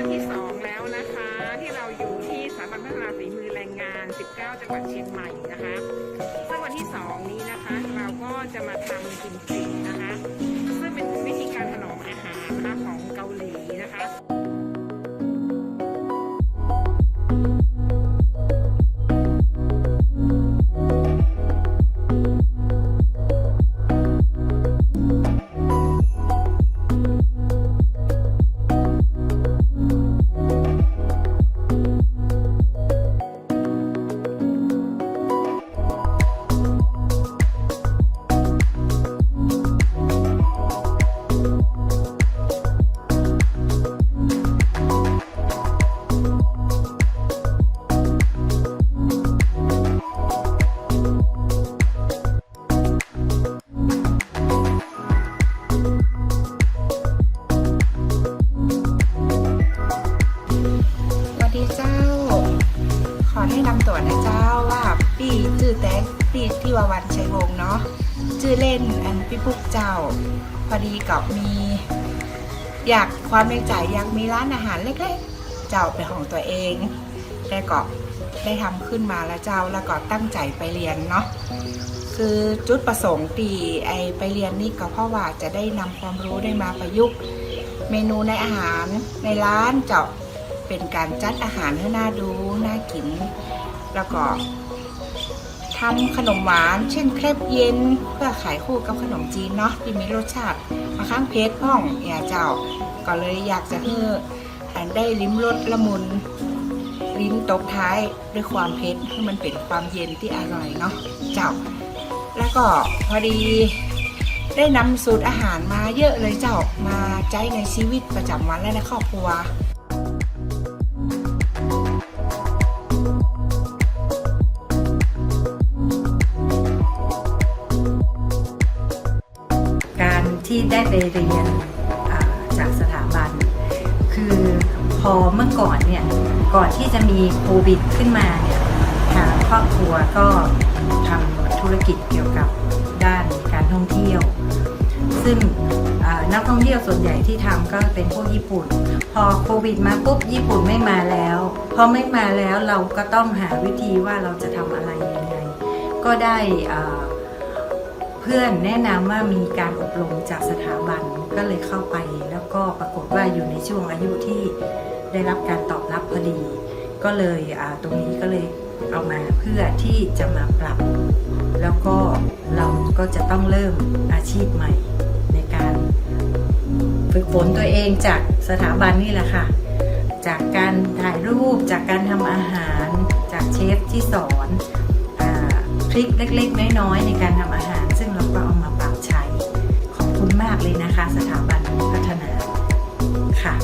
วันที่ 2 แล้วนะคะ ที่เราอยู่ที่สถาบันพัฒนาฝีมือแรงงาน 19 จังหวัดเชียงใหม่นะคะซึ่งวันที่ 2 นี้นะคะ เราก็จะมาทำกิมจิ อแนะนำตัวนะเจ้าว่าปี้ชื่อแตงปี้ที่วาวันชัยวงศ์เนาะชื่อเล่นอันพี่ปุ๊กเจ้า พอดีกับมี อยากความในใจอยากมีร้านอาหารเล็กๆ เจ้าเป็นของตัวเองได้ก็ได้ทำขึ้นมาแล้วเจ้าแล้วก็ตั้งใจไปเรียนเนาะคือจุดประสงค์ตีไอไปเรียนนี่ก็เพราะว่าจะได้นำความรู้ได้มาประยุกต์ เมนูในอาหารในร้านเจ้า เป็นการจัดอาหารให้น่าดูน่ากิน แล้วก็ทำขนมหวาน เช่นเครปเย็นเพื่อขายคู่กับขนมจีนเนาะที่มีรสชาติมาข้างเพชรพ่องอย่าเจ้า ก็เลยอยากจะให้อันได้ลิ้มรสละมุนลิ้นตบท้ายด้วยความเผ็ดให้มันเป็นความเย็นที่อร่อยเนาะเจ้า แล้วก็พอดีได้นำสูตรอาหารมาเยอะเลยเจ้ามาใช้ในชีวิตประจำวันและในครอบครัว การที่ได้ไปเรียนจากสถาบัน คือพอเมื่อก่อนเนี่ย ก่อนที่จะมีโควิดขึ้นมาเนี่ยทางครอบครัวก็ทำธุรกิจเกี่ยวกับด้านการท่องเที่ยว ท่องเที่ยวส่วนใหญ่ที่ทำก็เป็นพวกญี่ปุ่น พอโควิดมาปุ๊บญี่ปุ่นไม่มาแล้วพอไม่มาแล้วเราก็ต้องหาวิธีว่าเราจะทำอะไรยังไงก็ได้เพื่อนแนะนำว่ามีการอบรมจากสถาบันก็เลยเข้าไป แล้วก็ปรากฏว่าอยู่ในช่วงอายุที่ได้รับการตอบรับพอดี ก็เลยตรงนี้ก็เลยเอามาเพื่อที่จะมาปรับ แล้วก็เราก็จะต้องเริ่มอาชีพใหม่ ฝึกฝนตัวเองจากสถาบันนี่แหละค่ะ จากการถ่ายรูป จากการทำอาหาร จากเชฟที่สอนอทริคเล็กๆ น้อยๆ ในการทำอาหาร ซึ่งเราก็เอามาปรับใช้ ขอบคุณมากเลยนะคะ สถาบันพัฒนาค่ะ